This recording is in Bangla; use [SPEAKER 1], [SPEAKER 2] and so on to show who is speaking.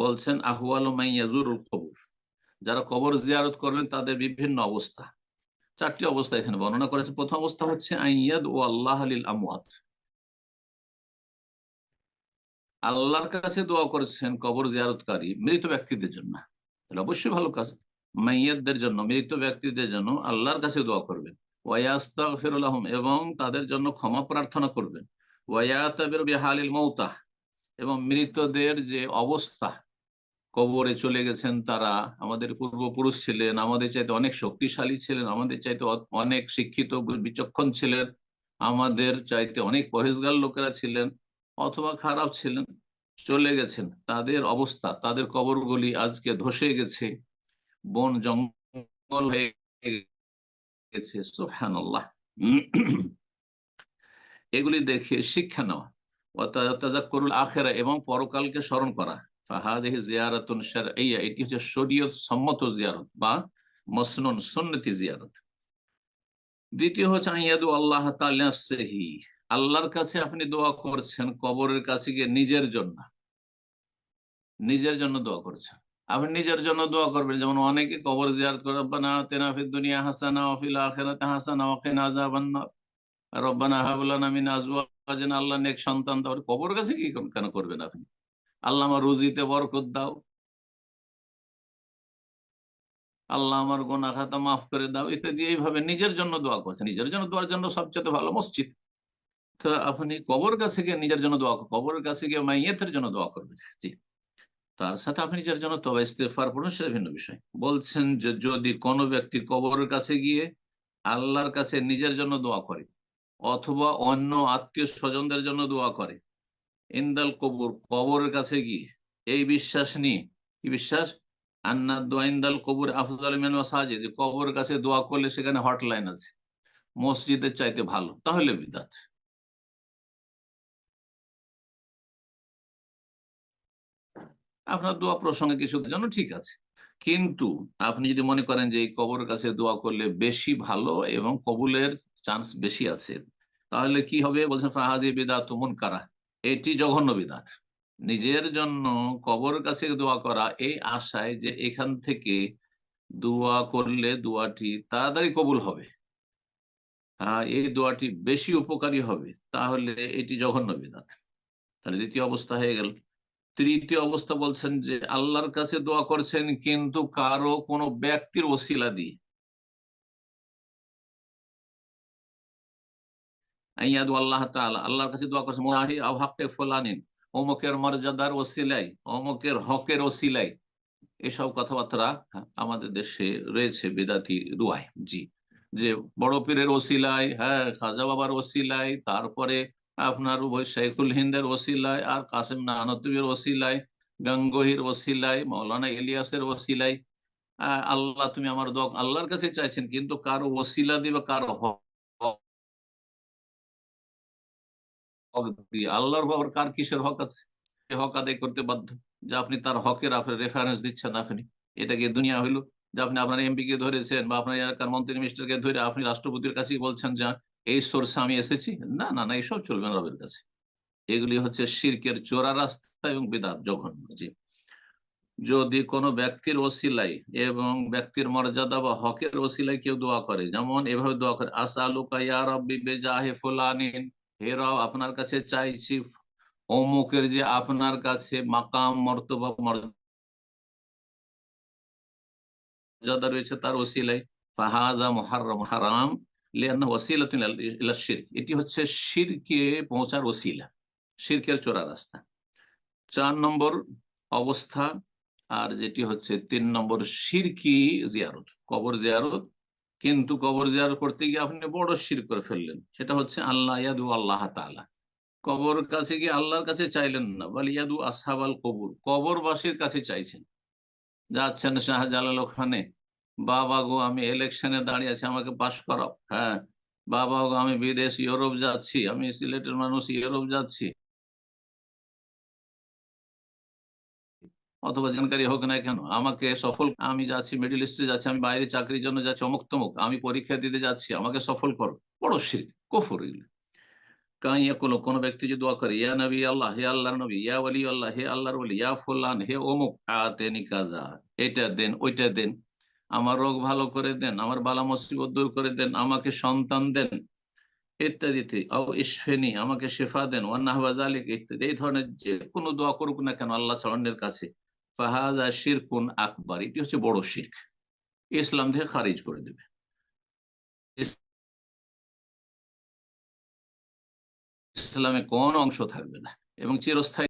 [SPEAKER 1] বলছেন, আহওয়াল মাইয়াজুরুল কবর। যারা কবর জিয়ারত করবেন, তাদের বিভিন্ন অবস্থা। চারটি অবস্থা এখানে বর্ণনা করেছে। প্রথম অবস্থা হচ্ছে আইয়াদ ও আল্লাহ আলিল আমওয়াত। আল্লাহর কাছে দোয়া করেছেন কবর জিয়ারতকারী মৃত ব্যক্তিদের জন্য। তাহলে অবশ্যই ভালো কাজ। মাইয়াদদের জন্য, মৃত ব্যক্তিদের জন্য আল্লাহর কাছে দোয়া করবেন। এবং তাদের জন্য ক্ষমা প্রার্থনা করবেন। ওয়ায়াতাবির বিহালিল এবং মৃতদের যে অবস্থা কবরে চলে গেছেন তারা। আমাদের পূর্বপুরুষ ছিলেন, আমাদের চাইতে অনেক শক্তিশালী ছিলেন, আমাদের চাইতে অনেক শিক্ষিত, বিচক্ষণ ছিলেন, আমাদের চাইতে অনেক পরেজগার লোকেরা ছিলেন অথবা খারাপ ছিলেন, চলে গেছেন। তাদের অবস্থা, তাদের কবরগুলি আজকে ধসে গেছে, বন জঙ্গল হয়ে গেছে সোহানুল্লাহ এগুলি দেখে শিক্ষা নেওয়া করুল আখেরা এবং পরকালকে স্মরণ করা। এটি হচ্ছে শরীয়ত সম্মত জিয়ারত বা মসনুন জিয়ারত। দ্বিতীয় হচ্ছে আইয়াদু আল্লাহ আল্লাহর কাছে আপনি দোয়া করছেন, কবরের কাছে গিয়ে নিজের জন্য। নিজের জন্য দোয়া করছেন। আপনি নিজের জন্য দোয়া করবেন। যেমন অনেকে কবর জিয়ারত করে রব্বানা দুনিয়া হাসানা ওয়া ফিল আখিরাতি হাসানা নার। রব্বানা আল্লাহ নেক সন্তান দাও কবর কাছে কি কেন করবেন আপনি? আল্লাহ আমার রুজিতে বরকত দাও। আল্লাহ আমার গোনা খাতা মাফ করে দাও। ইত্যাদি, এইভাবে নিজের জন্য দোয়া করছে। নিজের জন্য দোয়ার জন্য সবচেয়ে ভালো মসজিদ। তো আপনি কবর কাছে গিয়ে নিজের জন্য দোয়া কবরের কাছে গিয়ে মাইয়েতের জন্য দোয়া করবেন। জি। তার সাথে আপনি নিজের জন্য তবে ইস্তেফার পড়ুন সেটা ভিন্ন বিষয়। বলছেন যে যদি কোনো ব্যক্তি কবরের কাছে গিয়ে আল্লাহর কাছে নিজের জন্য দোয়া করে, অথবা অন্য আত্মীয় স্বজনদের জন্য দোয়া করে ইন্দাল কবর, কবরের কাছে গিয়ে এই বিশ্বাস নিয়ে কি বিশ্বাস? আন্না দোয়া ইন্দাল কবর আফজাল যে কবরের কাছে দোয়া করলে সেখানে হটলাইন আছে। মসজিদের চাইতে ভালো। তাহলে বিদাত। আপনার দোয়া প্রসঙ্গে কিছু জন্য ঠিক আছে। কিন্তু আপনি যদি মনে করেন যে এই কবরের কাছে দোয়া করলে বেশি ভালো এবং কবুলের চান্স বেশি আছে, তাহলে কি হবে? বলছেন, ফাহাজি বিদাত মন কারা? এটি জঘন্য বিদাত নিজের জন্য কবর কাছে দোয়া করা এই আশায় যে এখান থেকে দোয়া করলে দোয়াটি তাড়াতাড়ি কবুল হবে। এই দোয়াটি বেশি উপকারী হবে। তাহলে এটি জঘন্য বিদাত তাহলে দ্বিতীয় অবস্থা হয়ে গেল। তৃতীয় অবস্থা বলছেন যে, আল্লাহর কাছে দোয়া করছেন কিন্তু কারও কোনো ব্যক্তির ওসিলা দিয়ে আল্লাহ তাআলা, আল্লাহর কাছে দোয়া করছে আও হাক্কে অমুকের মর্যাদার ওসিলাই, অমুকের হকের ওসিলাই। এসব কথাবার্তা আমাদের দেশে রয়েছে বেদাতি জি। যে বড় পীরের ওসিলাই হ্যাঁ খাজা বাবার ওসিলাই, তারপরে আপনার শেখুল হিন্দের ওসিলায় আর কাসেম নানতুবের ওসিলায় গঙ্গোহির ওসিলায় মৌলানা ইলিয়াসের ওসিলাই। আল্লাহ, তুমি আমার দোয়া, আল্লাহর কাছে চাইছেন, কিন্তু কারও ওসিলা দিবে, কারও হক হক দিয়ে। আল্লাহর বাবার কার কিসের হক আছে? সে হক আদায় করতে বাধ্য। যে আপনি তার হকের আপনার রেফারেন্স দিচ্ছেন আপনি। এটা কি দুনিয়া হইল। যে আপনি আপনার এমপি কে ধরেছেন বা আপনার এলাকার মন্ত্রী মিনিস্টারকে ধরে আপনি রাষ্ট্রপতির কাছে বলছেন যে, এই সোর্সে আমি এসেছি? না না না এইসব চলবে না রবের কাছে। এগুলি হচ্ছে শির্কের চোরা রাস্তা এবং বেদাত জঘন্য জি যদি কোনো ব্যক্তির ওসিলাই এবং ব্যক্তির মর্যাদা বা হকের ওসিলাই কেউ দোয়া করে, যেমন এভাবে দোয়া করে আসা আসালুকা ইয়া রব্বি বেজাহে ফুলানিন। হেরাও আপনার কাছে চাইছি। অমুকের যে আপনার কাছে মাকাম, মর্তবা, মর্যাদা রয়েছে, তার ওসিলাই ফাহাজা মহারম হারাম এটি হচ্ছে শিরকে পৌঁছার ওসিলা, শিরকের চোরা রাস্তা। চার নম্বর অবস্থা, আর যেটি হচ্ছে তিন নম্বর শিরকি জিয়ারত, কবর জিয়ারত। কিন্তু কবর জিয়ার করতে গিয়ে আপনি বড় শির করে ফেললেন। সেটা হচ্ছে আল্লাহ ইয়াদু আল্লাহ তালা কবর কাছে গিয়ে আল্লাহর কাছে চাইলেন না। বল ইয়াদু আসহাবাল কবুর। কবরবাসীর কাছে চাইছেন। যাচ্ছেন শাহজালাল ওখানে। বাবা গো, আমি ইলেকশনে দাঁড়িয়ে আছি, আমাকে পাশ করাও। হ্যাঁ বাবা গো, আমি বিদেশ, ইউরোপ যাচ্ছি, আমি সিলেটের মানুষ, ইউরোপ যাচ্ছি। অথবা জানকারি হোক না কেন, আমাকে সফল, আমি যাচ্ছি মিডিল ইস্টে যাচ্ছি, আমি বাইরে চাকরির জন্য যাচ্ছি, অমুক তমুক, আমি পরীক্ষা দিতে যাচ্ছি, আমাকে সফল করো। বড় শির কফর কাইয়া কোনো কোন ব্যক্তি যে দোয়া করে, ইয়া নবী আল্লাহ, হে আল্লাহর নবী, ইয়া ওয়ালি আল্লাহ, হে আল্লাহর ওয়ালি, ইয়া ফুলান, হে অমুক, আতেনি কাজা, এটা দেন, ওইটা দেন, আমার রোগ ভালো করে দেন, আমার বালা মুসিবত দূর করে দেন, আমাকে সন্তান দেন, ইত্যাদিতে ও ইসফেনি আমাকে শেফা দেন ওয়ান্নাহবাজ আলিক ইত্যাদি, এই ধরনের যে কোনো দোয়া করুক না কেন, আল্লাহ সালানের কাছে ফাহাজা শিরকুন আকবর, এটি হচ্ছে বড় শিখ ইসলাম থেকে খারিজ করে দেবে। ইসলামে কোন অংশ থাকবে না এবং চিরস্থায়ী